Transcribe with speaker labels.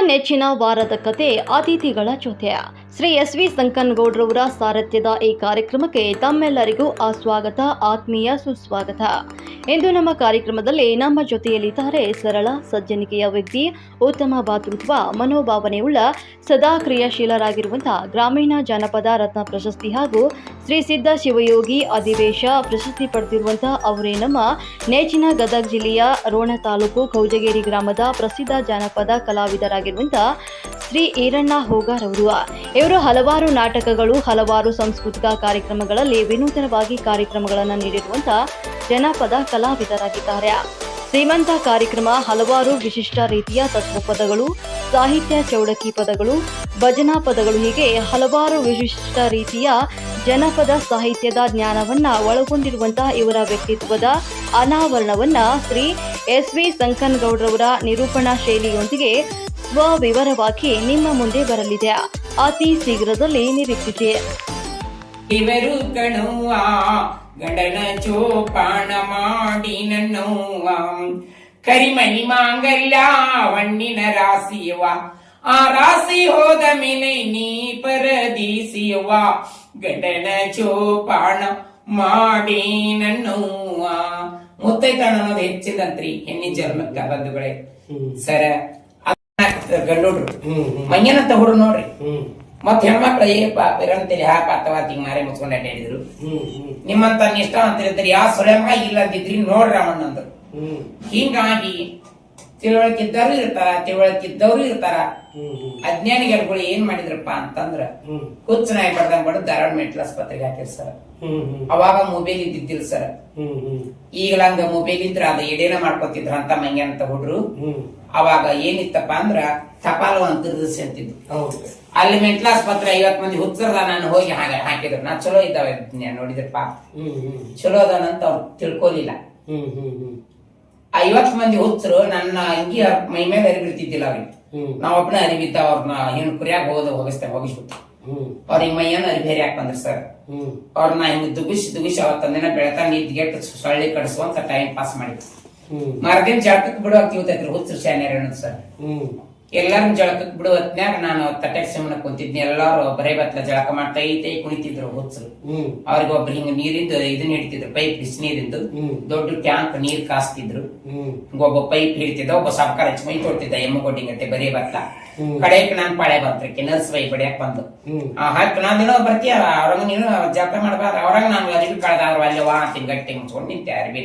Speaker 1: ನೆಚ್ಚಿನ ವಾರದ ಕತೆ ಅತಿಥಿಗಳ ಜೊತೆ. ಶ್ರೀ ಎಸ್ ವಿ ಸಂಕನಗೌಡ್ರವರ ಸಾರಥ್ಯದ ಈ ಕಾರ್ಯಕ್ರಮಕ್ಕೆ ತಮ್ಮೆಲ್ಲರಿಗೂ ಆ ಸ್ವಾಗತ ಆತ್ಮೀಯ ಸುಸ್ವಾಗತ. ಇಂದು ನಮ್ಮ ಕಾರ್ಯಕ್ರಮದಲ್ಲಿ ನಮ್ಮ ಜೊತೆಯಲ್ಲಿದ್ದಾರೆ ಸರಳ, ಸಜ್ಜನಿಕೆಯ ವ್ಯಕ್ತಿ, ಉತ್ತಮ ಭಾತೃತ್ವ ಮನೋಭಾವನೆಯುಳ್ಳ, ಸದಾ ಕ್ರಿಯಾಶೀಲರಾಗಿರುವಂತಹ ಗ್ರಾಮೀಣ ಜಾನಪದ ರತ್ನ ಪ್ರಶಸ್ತಿ ಹಾಗೂ ಶ್ರೀ ಸಿದ್ಧ ಶಿವಯೋಗಿ ಅಧಿವೇಶ ಪ್ರಶಸ್ತಿ ಪಡೆದಿರುವಂತಹ ಅವರೇ ನಮ್ಮ ನೇಚಿನ ಗದಗ ಜಿಲ್ಲೆಯ ರೋಣ ತಾಲೂಕು ಕೌಜಗೇರಿ ಗ್ರಾಮದ ಪ್ರಸಿದ್ಧ ಜಾನಪದ ಕಲಾವಿದರಾಗಿರುವಂತಹ ಶ್ರೀ ಈರಣ್ಣ ಹೋಗಾರ್ ಅವರು. ಇವರು ಹಲವಾರು ನಾಟಕಗಳು, ಹಲವಾರು ಸಾಂಸ್ಕೃತಿಕ ಕಾರ್ಯಕ್ರಮಗಳಲ್ಲಿ ವಿನೂತನವಾಗಿ ಕಾರ್ಯಕ್ರಮಗಳನ್ನು ನೀಡಿರುವಂತಹ ಜನಪದ ಕಲಾವಿದರಾಗಿದ್ದಾರೆ. ಶ್ರೀಮಂತ ಕಾರ್ಯಕ್ರಮ, ಹಲವಾರು ವಿಶಿಷ್ಟ ರೀತಿಯ ತತ್ವಪದಗಳು, ಸಾಹಿತ್ಯ ಚೌಡಕಿ ಪದಗಳು, ಭಜನಾ ಪದಗಳು, ಹೀಗೆ ಹಲವಾರು ವಿಶಿಷ್ಟ ರೀತಿಯ ಜನಪದ ಸಾಹಿತ್ಯದ ಜ್ಞಾನವನ್ನ ಒಳಗೊಂಡಿರುವಂತಹ ಇವರ ವ್ಯಕ್ತಿತ್ವದ ಅನಾವರಣವನ್ನ ಶ್ರೀ ಎಸ್ ವಿ ಸಂಕನಗೌಡ್ರವರ ನಿರೂಪಣಾ ಶೈಲಿಯೊಂದಿಗೆ ಸ್ವವಿವರವಾಗಿ ನಿಮ್ಮ ಮುಂದೆ ಬರಲಿದೆ. ಅತಿ ಶೀಘ್ರದಲ್ಲಿ ನಿರೀಕ್ಷಿಸಿ.
Speaker 2: ಇವರು ಕಣುವ ಗಂಡನ ಚೋಪಾಣ ಮಾಡಿ ನನ್ನವ್ವ ಕರಿಮಣಿ ಮಾಂಗಲ್ಯ ವಣ್ಣಿನ ರಾಸಿಯವ ಆ ರಾಸಿ ಹೋದ ಮೇಲೆ ನೀ ಪರದೀಸಿಯವ ಗಂಡನ ಚೋಪಾಣ ಮಾಡಿ ನನ್ನವ್ವ ಮುತ್ತೈತಾಣ ಅನ್ನೋದು ಹೆಚ್ಚಿದಂತ್ರಿ ಹೆಣ್ಣಿನ ಜನ್ಮಕ್ಕ ಬಂಧುಗಳೇ. ಸರ ಗಂಡೋಡ್ರು. ಮಂಗ್ಯನ ತಗೊಡ್ರು ನೋಡ್ರಿ. ಮತ್ ಹೆಣ್ಮಕ್ಳು ಏಪ ಬಿರಂತೇಳಿ ಹಾ ಪಾತವಾ ತಿಂಗ್ ಮಾರಿ ಮುಚ್ಕೊಂಡ್ ಅಡ್ಡಾಡಿದ್ರು ನಿಮ್ಮಂತ ನಿಷ್ಠ ಅಂತ ಹೇಳ್ತಾರೆ ಯಾವ ಸುಳೆಮ ಇಲ್ಲ ಅಂತಿದ್ರಿ ನೋಡ್ರಿ ಅಂದ್ರು ಹಿಂಗಾಗಿ ತಿಳುವಳಿಕಿದ್ದವರು ಇರ್ತಾರ ತಿಳುವಳಿಕಿದ್ದವರು ಇರ್ತಾರ. ಅಜ್ಞಾನಿಗಳು ಏನ್ ಮಾಡಿದ್ರಪ್ಪ ಅಂತಂದ್ರ ಹುಚ್ಚು ನಾಯಿ ಬಡ್ದಂಗ್ ಬಡ ಧಾರವಾಡ ಮೆಂಟಲ್ ಆಸ್ಪತ್ರೆಗೆ ಹಾಕಿರ್ ಸರ್. ಅವಾಗ ಮೊಬೈಲ್ ಇದ್ದಿದ್ದಿಲ್ಲ ಸರ್. ಈಗಲಂಗ ಮೊಬೈಲ್ ಇದ್ರ ಅದ ಎಡೇನ ಮಾಡ್ಕೊತಿದ್ರ ಅಂತ ಮಂಗ್ಯ ಅಂತ ಹುಡ್ರು. ಅವಾಗ ಏನಿತ್ತಪ್ಪ ಅಂದ್ರ ತಪಾಲು ಅಂತ ಅಂತಿದ್ದು ಅಲ್ಲಿ ಮೆಂಟಲ್ ಆಸ್ಪತ್ರೆ ಐವತ್ ಮಂದಿ ಹುಚ್ಚರದ ನಾನು ಹೋಗಿ ಹಾಗೆ ಹಾಕಿದ್ರು. ನಾ ಚಲೋ ಇದ್ದಾವೆ ನೋಡಿದ್ರಪ್ಪ. ಚಲೋ ಅದಾನಂತ ಅವ್ರು ತಿಳ್ಕೊಲಿಲ್ಲ. ಐವತ್ ಮಂದಿ ಹುತ್ತರು ನನ್ನ ಅಂಗಿ ಅವ್ರ್ ಮೈ ಮೇಲೆ ಅರಿಬಿಡ್ತಿದ್ದಿಲ್ಲ ಅವ್ರಿಗೆ. ನಾವ್ ಅರಿಬಿದ್ದ ಅವ್ರನ್ನ ಏನು ಕುರಿಯಾಗ ಹೋದ ಹೋಗಿಸ್ತೇವೆ ಹೋಗಿಸ್ಬಿಟ್ಟು. ಅವ್ರಿಗೆ ಮೈಯನ್ನ ಅರಿಬೇರಿ ಹಾಕ್ ಬಂದ್ರಿ ಸರ್? ಅವ್ರನ್ನ ಹಿಂಗ್ ದುಗುಶ್ ದುಗಿಸಿ ಅವತ್ತಂದಿನ ಬೆಳತ ಗೆಟ್ ಸೊಳ್ಳಿ ಕಡಿಸುವಂತ ಟೈಮ್ ಪಾಸ್ ಮಾಡಿದ್ರು ಮರದಿನ ಬಿಡೋ ಬಿಡುವಾಗ ತಿಳ್ತೈತ್ರಿ ಹುಚ್ಚರು ಶಾನ್ಯಾರ ಸರ್. ಎಲ್ಲಾರು ಜಳಕಕ್ಕೆ ಬಿಡುವ ಹೊತ್ನ್ಯಾಗ ನಾನು ತಟ್ಟೆ ಸುಮ್ಮನೆ ಕುಂತಿದ್ನಿ ಎಲ್ಲಾರು ಬರೇ ಬತ್ಲ ಜಳಕ ಮಾಡ್ತಾ ಐತೆ ಕುಣಿತಿದ್ರು ಹುಚ್ಚರು ಅವ್ರಿಗೆ ಒಬ್ರು ಹಿಂಗ ನೀರಿಂದು ಇದನ್ನ ಹಿಡಿತಿದ್ರು ಪೈಪ್ ಬಿಸಿ ನೀರಿಂದು ದೊಡ್ಡ ಟ್ಯಾಂಕ್ ನೀರ್ ಕಾಸ್ತಿದ್ರು. ಒಬ್ಬ ಪೈಪ್ ಹಿಡಿತಿದ್ದ ಒಬ್ಬ ಸರ್ಕಾರ ಹಚ್ಚಿ ಮೈ ತೊಡ್ತಿದ್ದ ಎಮ್ಮಗೊಡ್ಡಿಂಗತ್ತೆ ಬರೇ ಬತ್ಲ. ಕಡೆಕ್ ನಾನ್ ಪಾಳೆ ಬಂತ್ರಕ್ಕೆ ನರ್ಸ್ ವೈ ಬಡಿಯಕ್ ಬಂದು. ಹತ್ತು ನಾನ್ ದಿನ ಬರ್ತೀಯ ಅವ್ರಂಗ ನೀನು ಜಾತ್ರೆ ಮಾಡಬಾರ ಅವ್ರಂಗ ನಾನು ಅದಕ್ಕೆ ಕಳೆದ ಅವ್ರು ಅಲ್ಲಿ ವಾ ತಿಂಗ್ ಗಟ್ಟಿ ಮುಚ್ಕೊಂಡು ನಿಂತೆ ಅರಿವಿ